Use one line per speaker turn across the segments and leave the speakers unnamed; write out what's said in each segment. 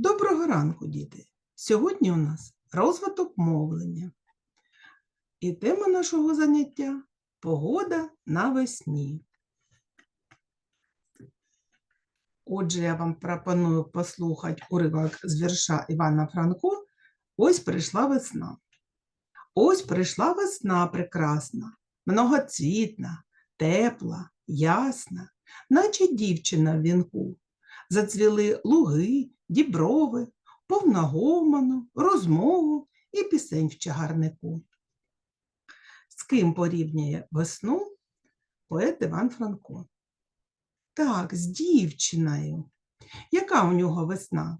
Доброго ранку, діти! Сьогодні у нас розвиток мовлення. І тема нашого заняття погода навесні. Отже, я вам пропоную послухати уривок з вірша Івана Франко. Ось прийшла весна. Ось прийшла весна прекрасна, многоцвітна, тепла, ясна, наче дівчина в вінку. Зацвіли луги, діброви, повна гомону, розмову і пісень в чагарнику. З ким порівнює весну поет Іван Франко? Так, з дівчиною. Яка у нього весна?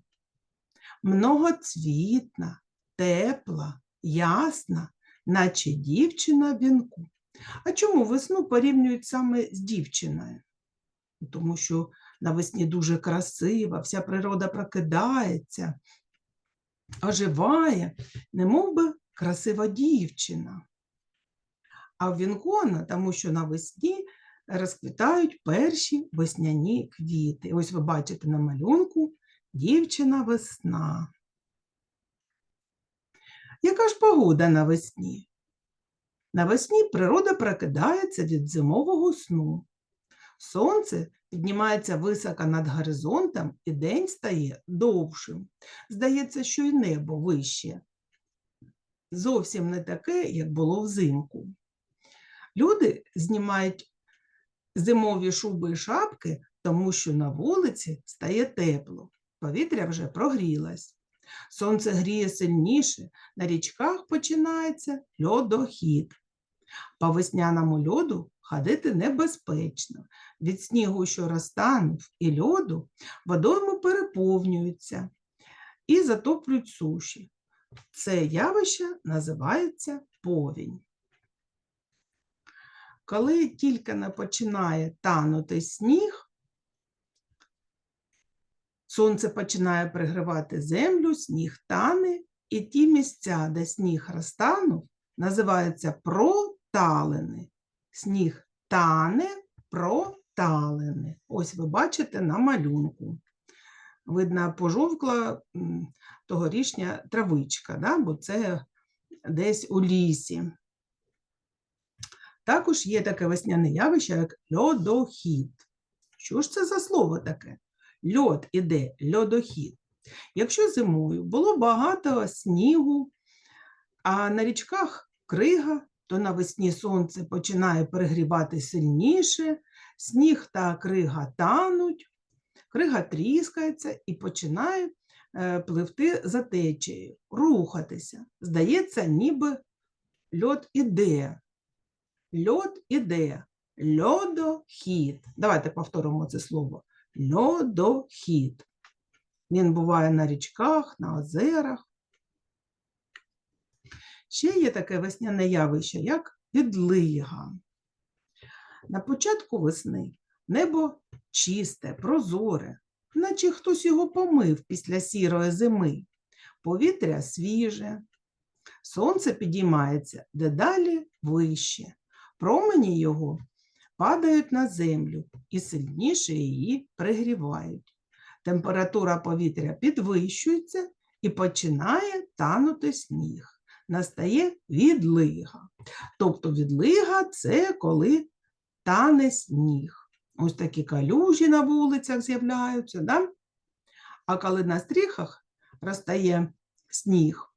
Многоцвітна, тепла, ясна, наче дівчина в вінку. А чому весну порівнюють саме з дівчиною? Тому що навесні дуже красива, вся природа прокидається, оживає, немов би красива дівчина. А в Вінгона, тому що навесні розквітають перші весняні квіти. Ось ви бачите на малюнку дівчина весна. Яка ж погода навесні? Навесні природа прокидається від зимового сну. Сонце піднімається високо над горизонтом, і день стає довшим. Здається, що й небо вище. Зовсім не таке, як було взимку. Люди знімають зимові шуби і шапки, тому що на вулиці стає тепло, повітря вже прогрілось. Сонце гріє сильніше, на річках починається льодохід. По весняному льоду ходити небезпечно. Від снігу, що розтанув, і льоду водойми переповнюються і затоплюють суші. Це явище називається повінь. Коли тільки не починає танути сніг, сонце починає пригрівати землю, сніг тане, і ті місця, де сніг розтанув, називаються проталини. Сніг тане, проталини. Ось ви бачите на малюнку. Видно, пожовкла м, тогорічня травичка, да? бо це десь у лісі. Також є таке весняне явище, як льодохід. Що ж це за слово таке? Льод іде, льодохід. Якщо зимою було багато снігу, а на річках крига, то навесні сонце починає перегрівати сильніше, сніг та крига тануть, крига тріскається і починає е, пливти за течією, рухатися. Здається, ніби льод іде. Льод іде. Льодохід. Давайте повторимо це слово. Льодохід. Він буває на річках, на озерах. Ще є таке весняне явище, як відлига. На початку весни небо чисте, прозоре, наче хтось його помив після сірої зими. Повітря свіже, сонце підіймається дедалі вище. Промені його падають на землю і сильніше її пригрівають. Температура повітря підвищується і починає танути сніг. Настає відлига. Тобто відлига це коли тане сніг. Ось такі калюжі на вулицях з'являються. Да? А коли на стріхах розтає сніг,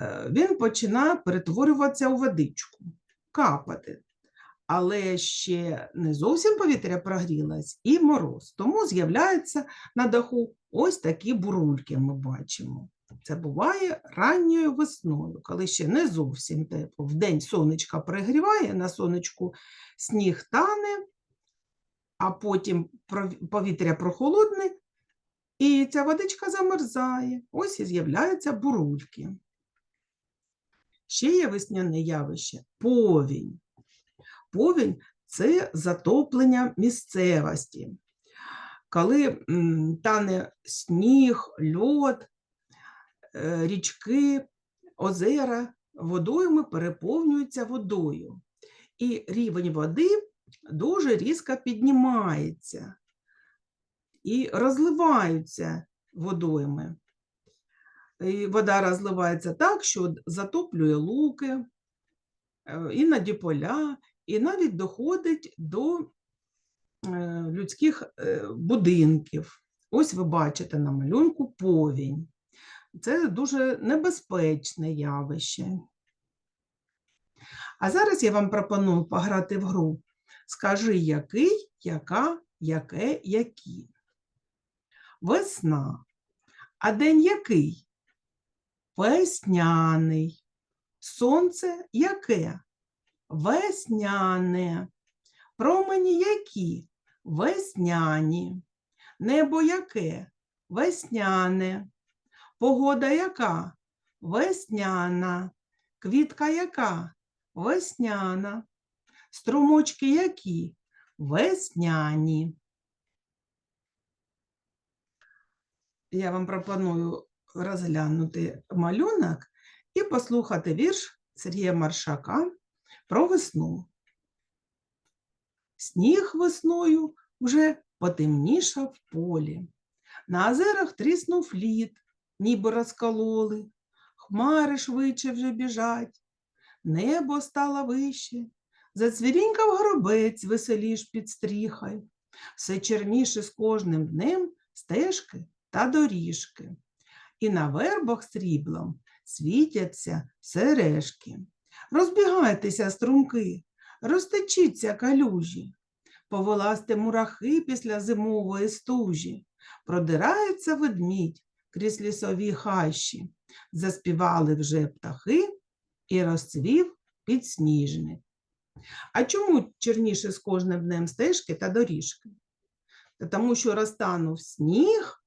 е, він починає перетворюватися у водичку, капати. Але ще не зовсім повітря прогрілось і мороз. Тому з'являються на даху ось такі бурульки ми бачимо. Це буває ранньою весною, коли ще не зовсім тепло. Вдень сонечка пригріває, на сонечку сніг тане, а потім повітря прохолодне, і ця водичка замерзає. Ось і з'являються бурульки. Ще є весняне явище повінь. Повінь це затоплення місцевості. Коли тане сніг, льод, річки, озера, водойми переповнюються водою. І рівень води дуже різко піднімається. І розливаються водойми. І вода розливається так, що затоплює луки, е, іноді поля, і навіть доходить до е, людських е, будинків. Ось ви бачите на малюнку повінь. Це дуже небезпечне явище. А зараз я вам пропоную пограти в гру. Скажи, який, яка, яке, які. Весна. А день який? Весняний. Сонце яке? Весняне. Промені які? Весняні. Небо яке? Весняне. Погода яка? Весняна. Квітка яка? Весняна. Струмочки які? Весняні. Я вам пропоную розглянути малюнок і послухати вірш Сергія Маршака про весну. Сніг весною вже потемнішав в полі. На озерах тріснув лід, ніби розкололи, хмари швидше вже біжать, небо стало вище, зацвірінькав горобець веселіш під стріхай, все черніше з кожним днем стежки та доріжки. І на вербах сріблом світяться сережки. Розбігайтеся, струмки, розтечіться калюжі, повилазьте мурахи після зимової стужі, продирається ведмідь крізь лісові хащі, заспівали вже птахи і розцвів підсніжник. А чому черніше з кожним днем стежки та доріжки? Та тому що розтанув сніг,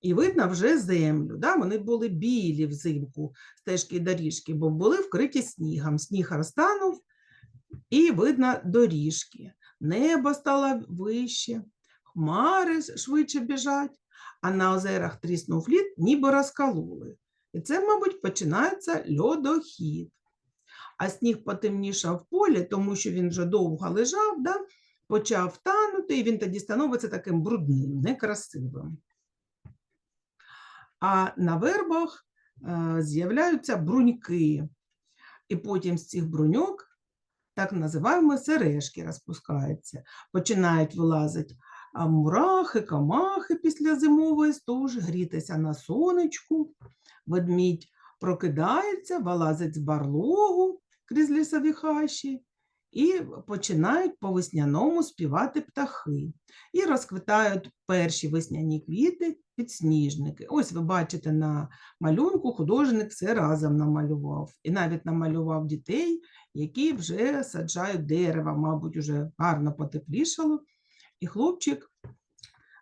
і видно вже землю. Да? Вони були білі взимку, стежки і доріжки, бо були вкриті снігом. Сніг розтанув, і видно доріжки. Небо стало вище, хмари швидше біжать, а на озерах тріснув лід, ніби розкололи. І це, мабуть, починається льодохід. А сніг потемнішав в полі, тому що він вже довго лежав, да? почав танути, і він тоді становиться таким брудним, некрасивим. А на вербах е, з'являються бруньки. І потім з цих бруньок так називаємо сережки розпускаються. Починають вилазити а, мурахи, камахи після зимової стужі, грітися на сонечку. Ведмідь прокидається, вилазить з барлогу крізь лісові хащі і починають по весняному співати птахи. І розквітають перші весняні квіти, підсніжники. Ось ви бачите на малюнку, художник все разом намалював. І навіть намалював дітей, які вже саджають дерева, мабуть, вже гарно потеплішало. І хлопчик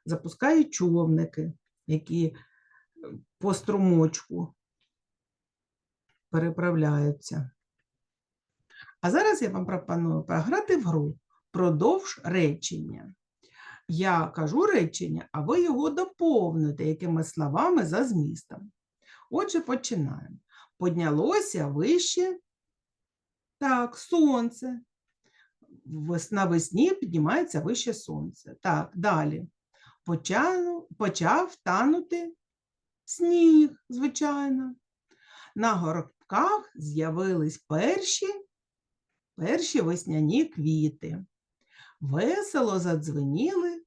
запускає човники, які е, по струмочку переправляються. А зараз я вам пропоную пограти в гру продовж речення. Я кажу речення, а ви його доповните якимись словами за змістом. Отже, починаємо. Поднялося вище. Так, сонце. Вес- Навесні піднімається вище сонце. Так, далі. Почав, почав танути сніг, звичайно. На горбках з'явились перші, перші весняні квіти. Весело задзвеніли,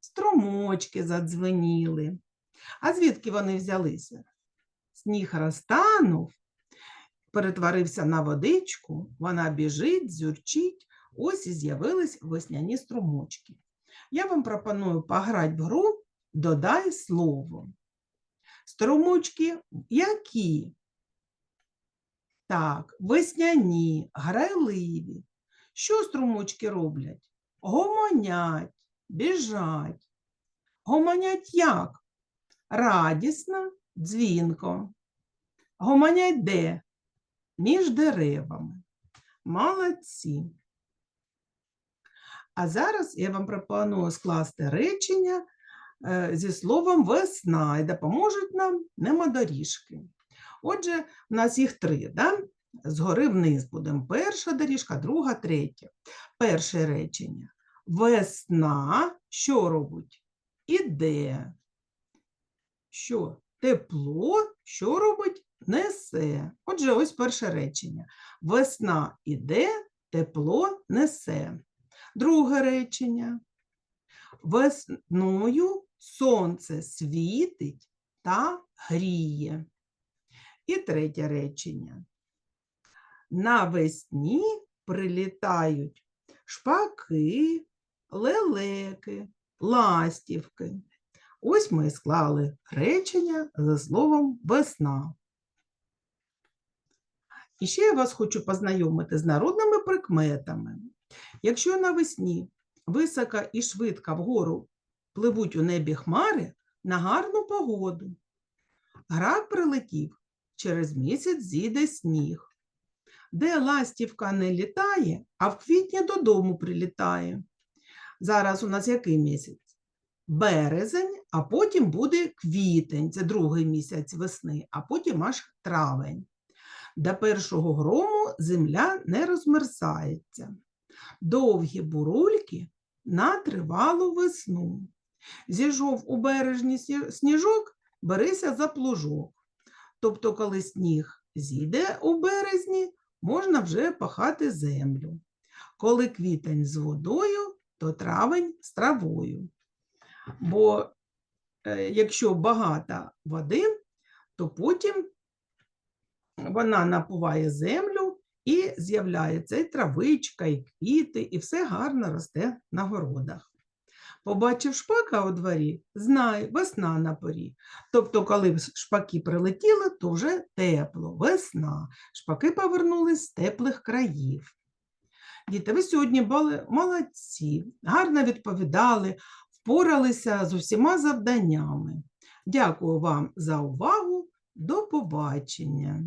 струмочки задзвеніли. А звідки вони взялися? Сніг розтанув, перетворився на водичку, вона біжить, зюрчить, ось і з'явились весняні струмочки. Я вам пропоную пограти в гру «Додай слово». Струмочки які? Так, весняні, грайливі. Що струмочки роблять? Гомонять, біжать. Гомонять як? Радісно, дзвінко. Гомонять де? Між деревами. Молодці. А зараз я вам пропоную скласти речення е, зі словом весна і допоможуть нам немодоріжки. Отже, у нас їх три, да? згори вниз будемо. Перша доріжка, друга, третя. Перше речення. Весна що робить? Іде. що тепло, що робить? Несе. Отже, ось перше речення. Весна іде, тепло несе. Друге речення. Весною сонце світить та гріє. І третє речення. Навесні прилітають шпаки, лелеки, ластівки. Ось ми склали речення за словом весна. І ще я вас хочу познайомити з народними прикметами. Якщо навесні високо і швидко вгору пливуть у небі хмари на гарну погоду. Грак прилетів, через місяць зійде сніг. Де ластівка не літає, а в квітні додому прилітає. Зараз у нас який місяць? Березень, а потім буде квітень, це другий місяць весни, а потім аж травень. До першого грому земля не розмерзається. Довгі бурульки на тривалу весну. Зійшов у бережні сніжок, берися за плужок. Тобто, коли сніг зійде у березні, можна вже пахати землю. Коли квітень з водою, то травень з травою. Бо е, якщо багато води, то потім вона напуває землю і з'являється і травичка, і квіти, і все гарно росте на городах. Побачив шпака у дворі, знай, весна на порі. Тобто, коли шпаки прилетіли, то вже тепло, весна. Шпаки повернулись з теплих країв. Діти, ви сьогодні були молодці, гарно відповідали, впоралися з усіма завданнями. Дякую вам за увагу. До побачення.